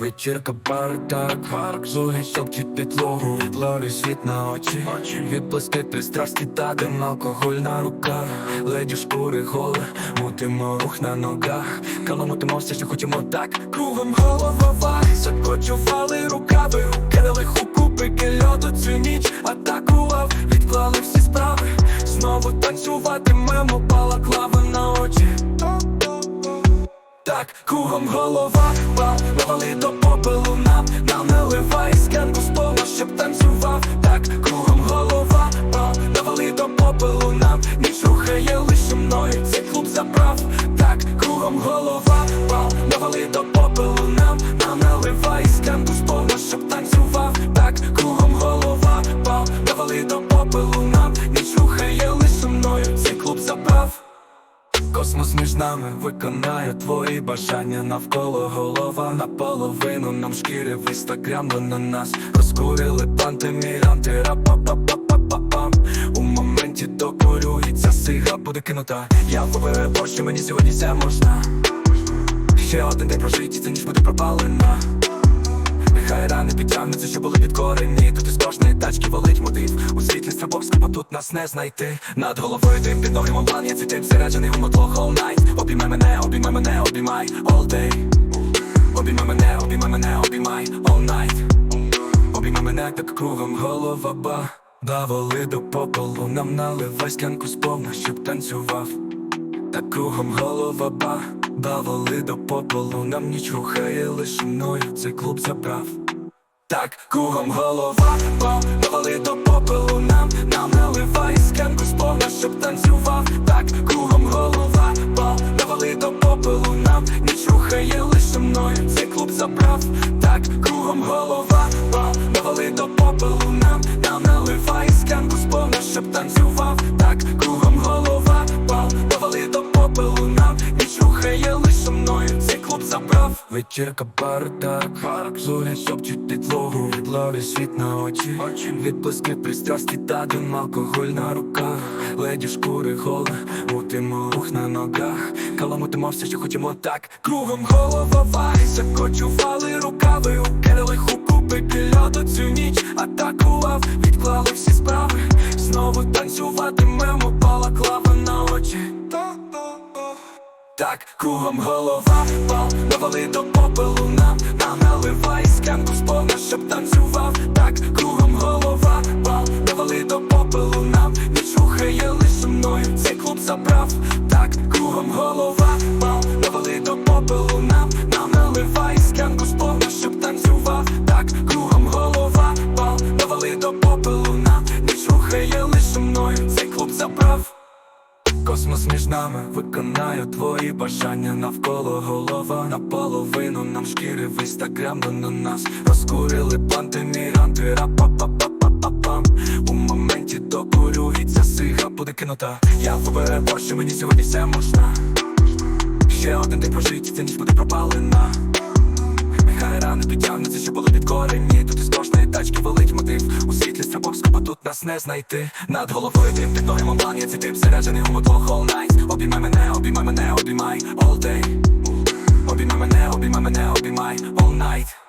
Вечірка парк, так, парк, зуги, щоб чути тлогу Відловлю світ на очі, очі Відблиски пристрасті та дим, алкоголь на руках. Леді шкури голе, мутимо рух на ногах. Каламутимо все, що хочемо так. Кругом голова, закочували рукави. Кидали хукупи, льоду цю ніч атакував. Відклали всі справи, знову танцюватимемо так, кругом голова, навали до попелу нам, нам наливай сканку Космос між нами виконає твої бажання. Навколо голова наполовину нам шкіри в інстаграм на нас. Розкурили пантеміранти рапа-па-па-па-па-пам. У моменті докурюється сига буде кинута. Я виберу, що мені сьогодні це можна. Ще один день прожиті, це ніч буде пропалена Нехай рани підтягнуться, що були підкорені Тут із кожної тачки валить мотив У світлі Страбовська, тут нас не знайти. Над головою дим під ноги план Я цвітим заряджений у мотлох all night. Обіймай мене, обіймай мене, обіймай. All day. Обіймай мене, обіймай мене, обіймай. All night. Обіймай мене, так кругом голова ба. Давали до попелу, нам наливай склянку сповна, щоб танцював так кругом голова ба Давали до попелу, нам ніч рухає лише мною, цей клуб забрав. Так, кругом голова ба Давали до попелу. Нам, нам наливай сканку сповна, щоб танцював. Так, кругом голова ба Давали до попелу. Нам, ніч рухає лише мною, цей клуб забрав. Так, кругом голова ба Давали до попелу. Нам, нам наливай сканку сповна, щоб танцював Вечірка так, щоб чути тлогу Відловлю світ на очі, очі. Відблиски пристрасті та дим, алкоголь на руках. Леді шкури голе, мутимо рух на ногах. Каламутимо все, що хочемо так. Кругом голова вай, закочували рукави. Укидали хукупи, льоду цю ніч. Атакував Відклали всі справи, знову танцюватимемо так, кругом голова, бал, навали до попелу нам, нам наливай сканку сповна, щоб танцював, нами. Виконає твої бажання навколо голова наполовину нам шкіри в інстаграм на нас. Розкурили пантеміранти рапа-па-па-па-па-пам У моменті докурюється сига буде кинута. Я виберу, що мені сьогодні все можна. Ще один день прожиті, ця ніч буде пропалена. Нехай рани підтягнуться, що були підкорені Тут із кожної тачки нас не знайти. Над головою дим, під ноги план Я цей тип заряджений у мотлох all night. Обіймай мене, обіймай мене, обіймай all day. Обіймай мене, обіймай мене, обіймай all night